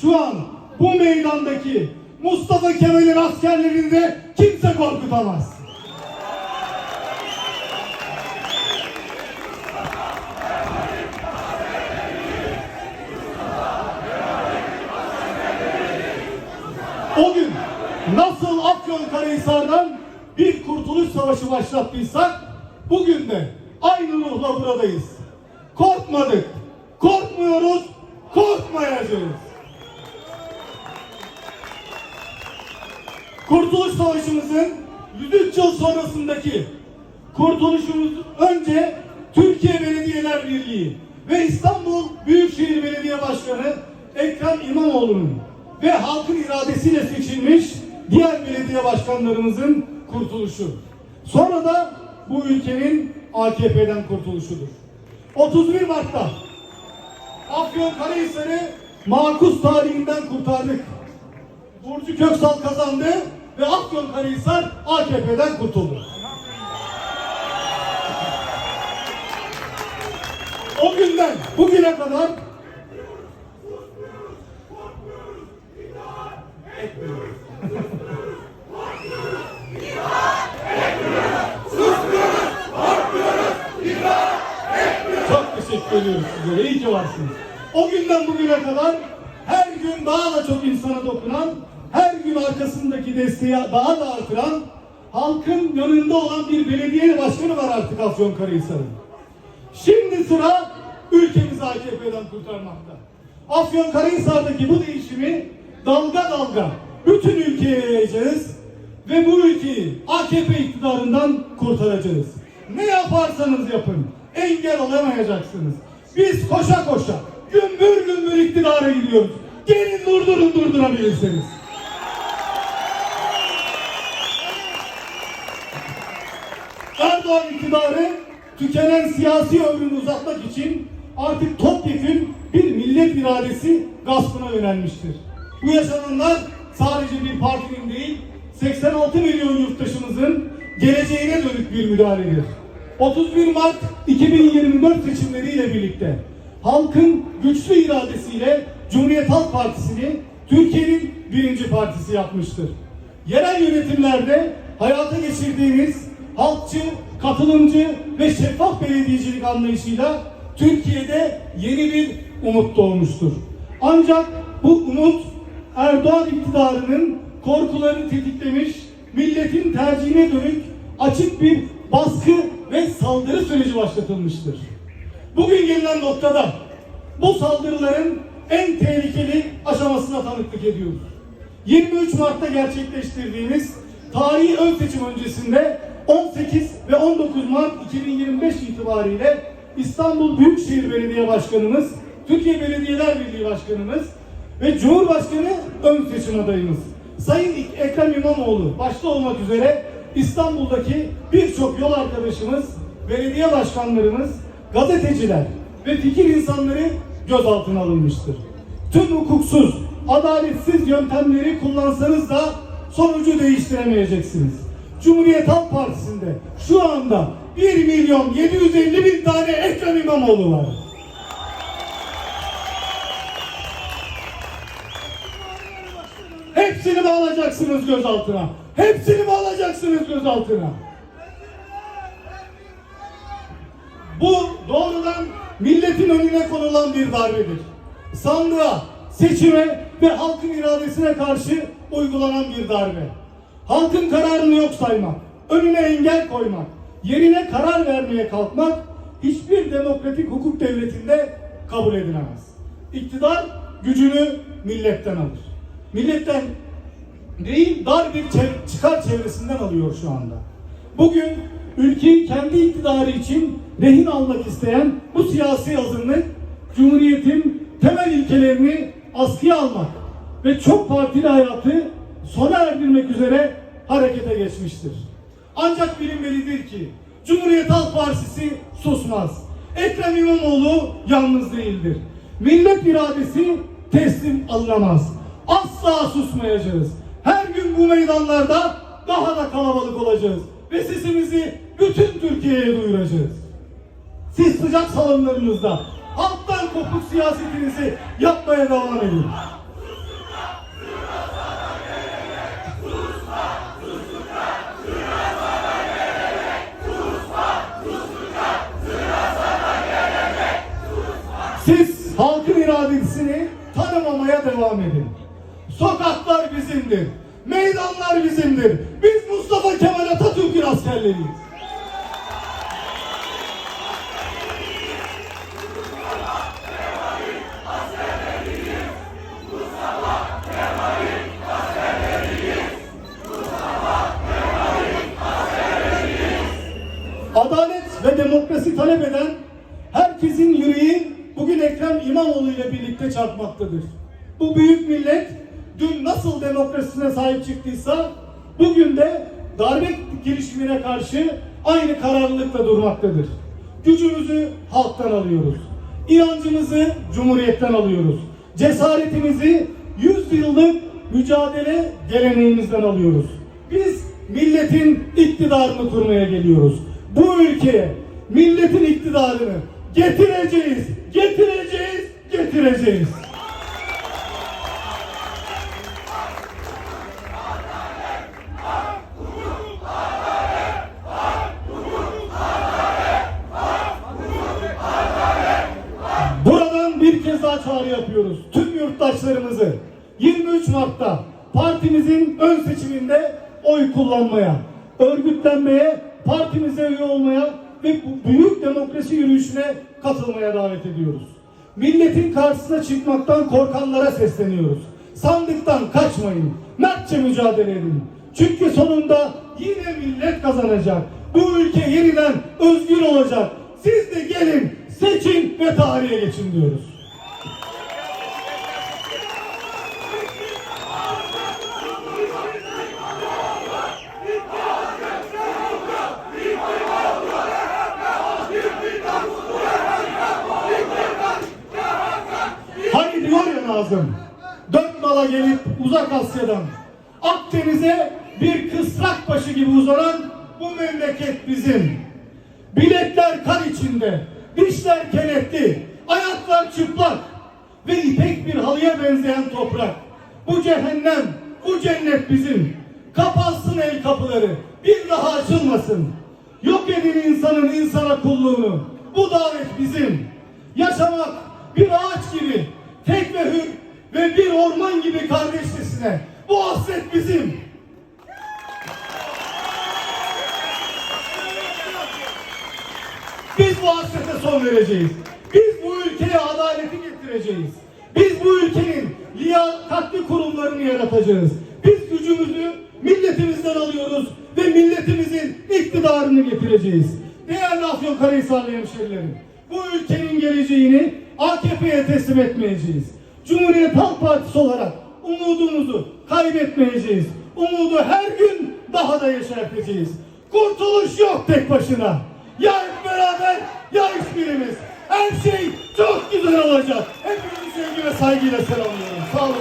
şu an bu meydandaki Mustafa Kemal'in askerlerini de kimse korkutamaz. O gün nasıl Afyonkarahisar'dan bir kurtuluş savaşı başlattıysak bugün de aynı ruhla buradayız. Korkmadık, korkmuyoruz, korkmayacağız. Kurtuluş Savaşımızın 103 yıl sonrasındaki kurtuluşumuz önce Türkiye Belediyeler Birliği ve İstanbul Büyükşehir Belediye Başkanı Ekrem İmamoğlu'nun ve halkın iradesiyle seçilmiş diğer belediye başkanlarımızın kurtuluşu. Sonra da bu ülkenin AKP'den kurtuluşudur. 31 Mart'ta Afyonkarahisar'ı makus tarihinden kurtardık. Burcu Köksal kazandı ve Afyonkarahisar AKP'den kurtuldu. O günden bugüne kadar Çok teşekkür ediyoruz size. İyi ki varsınız. O günden bugüne kadar her gün daha da çok insana dokunan, gün arkasındaki desteği daha da artıran, halkın yanında olan bir belediye başkanı var artık Afyonkarahisar'ın. Şimdi sıra ülkemizi AKP'den kurtarmakta. Afyonkarahisar'daki bu değişimi dalga dalga bütün ülkeye yayacağız ve bu ülkeyi AKP iktidarından kurtaracağız. Ne yaparsanız yapın engel olamayacaksınız. Biz koşa koşa gümbür gümbür iktidara gidiyoruz. Gelin durdurun durdurabilirsiniz. Erdoğan iktidarı tükenen siyasi ömrünü uzatmak için artık topyekun bir millet iradesi gaspına yönelmiştir. Bu yaşananlar sadece bir partinin değil, 86 milyon yurttaşımızın geleceğine dönük bir müdahaledir. 31 Mart 2024 seçimleriyle birlikte halkın güçlü iradesiyle Cumhuriyet Halk Partisi'ni Türkiye'nin birinci partisi yapmıştır. Yerel yönetimlerde hayata geçirdiğimiz halkçı, katılımcı ve şeffaf belediyecilik anlayışıyla Türkiye'de yeni bir umut doğmuştur. Ancak bu umut Erdoğan iktidarının korkularını tetiklemiş, milletin tercihine dönük açık bir baskı ve saldırı süreci başlatılmıştır. Bugün gelinen noktada bu saldırıların en tehlikeli aşamasına tanıklık ediyoruz. 23 Mart'ta gerçekleştirdiğimiz tarihi ön seçim öncesinde 18 ve 19 Mart 2025 itibariyle İstanbul Büyükşehir Belediye Başkanımız, Türkiye Belediyeler Birliği Başkanımız ve Cumhurbaşkanı ön seçim adayımız Sayın Ekrem İmamoğlu başta olmak üzere İstanbul'daki birçok yol arkadaşımız, belediye başkanlarımız, gazeteciler ve fikir insanları gözaltına alınmıştır. Tüm hukuksuz, adaletsiz yöntemleri kullansanız da sonucu değiştiremeyeceksiniz. Cumhuriyet Halk Partisi'nde şu anda 1 milyon 750 bin tane Ekrem İmamoğlu var. Hepsini mi alacaksınız gözaltına? Hepsini mi alacaksınız gözaltına? Bu doğrudan milletin önüne konulan bir darbedir. Sandığa, seçime ve halkın iradesine karşı uygulanan bir darbe. Halkın kararını yok saymak, önüne engel koymak, yerine karar vermeye kalkmak hiçbir demokratik hukuk devletinde kabul edilemez. İktidar gücünü milletten alır. Milletten değil dar bir çıkar çevresinden alıyor şu anda. Bugün ülkeyi kendi iktidarı için rehin almak isteyen bu siyasi azınlık Cumhuriyet'in temel ilkelerini askıya almak ve çok partili hayatı sona erdirmek üzere harekete geçmiştir. Ancak bilinmelidir ki Cumhuriyet Halk Partisi susmaz. Ekrem İmamoğlu yalnız değildir. Millet iradesi teslim alınamaz. Asla susmayacağız. Her gün bu meydanlarda daha da kalabalık olacağız. Ve sesimizi bütün Türkiye'ye duyuracağız. Siz sıcak salonlarınızda halktan kopuk siyasetinizi yapmaya devam edin. İradesini tanımamaya devam edin. Sokaklar bizimdir. Meydanlar bizimdir. Biz Mustafa Kemal Atatürk'ün askerleriyiz. Adalet ve demokrasi talep eden herkesin yüreği bugün Ekrem İmamoğlu ile birlikte çarpmaktadır. Bu büyük millet dün nasıl demokrasisine sahip çıktıysa bugün de darbe girişimine karşı aynı kararlılıkla durmaktadır. Gücümüzü halktan alıyoruz. İnancımızı cumhuriyetten alıyoruz. Cesaretimizi 100 yıllık mücadele geleneğimizden alıyoruz. Biz milletin iktidarını kurmaya geliyoruz. Bu ülkeye milletin iktidarını getireceğiz, getireceğiz, getireceğiz. Buradan bir kez daha çağrı yapıyoruz. Tüm yurttaşlarımızı 23 Mart'ta partimizin ön seçiminde oy kullanmaya, örgütlenmeye, partimize üye olmaya ve bu büyük demokrasi yürüyüşüne katılmaya davet ediyoruz. Milletin karşısına çıkmaktan korkanlara sesleniyoruz. Sandıktan kaçmayın. Mertçe mücadele edin. Çünkü sonunda yine millet kazanacak. Bu ülke yeniden özgür olacak. Siz de gelin, seçin ve tarihe geçin diyoruz. Nazım, dört nala gelip uzak Asya'dan, Akdeniz'e bir kısrak başı gibi uzanan bu memleket bizim. Bilekler kan içinde, dişler kenetli, ayaklar çıplak ve ipek bir halıya benzeyen toprak. Bu cehennem, bu cennet bizim. Kapansın el kapıları, bir daha açılmasın. Yok edin insanın insana kulluğunu. Bu davet bizim. Yaşamak bir ağaç gibi, tek ve hür ve bir orman gibi kardeşçesine. Bu hasret bizim. Biz bu hasrete son vereceğiz. Biz bu ülkeye adaleti getireceğiz. Biz bu ülkenin liyakatli kurumlarını yaratacağız. Biz gücümüzü milletimizden alıyoruz ve milletimizin iktidarını getireceğiz. Değerli Afyonkarahisarlı hemşerilerim, bu ülkenin geleceğini AKP'ye teslim etmeyeceğiz. Cumhuriyet Halk Partisi olarak umudumuzu kaybetmeyeceğiz. Umudu her gün daha da yeşerteceğiz. Kurtuluş yok tek başına. Ya beraber ya hiçbirimiz. Her şey çok güzel olacak. Hepinizi sevgi ve saygıyla selamlıyorum. Sağ olun.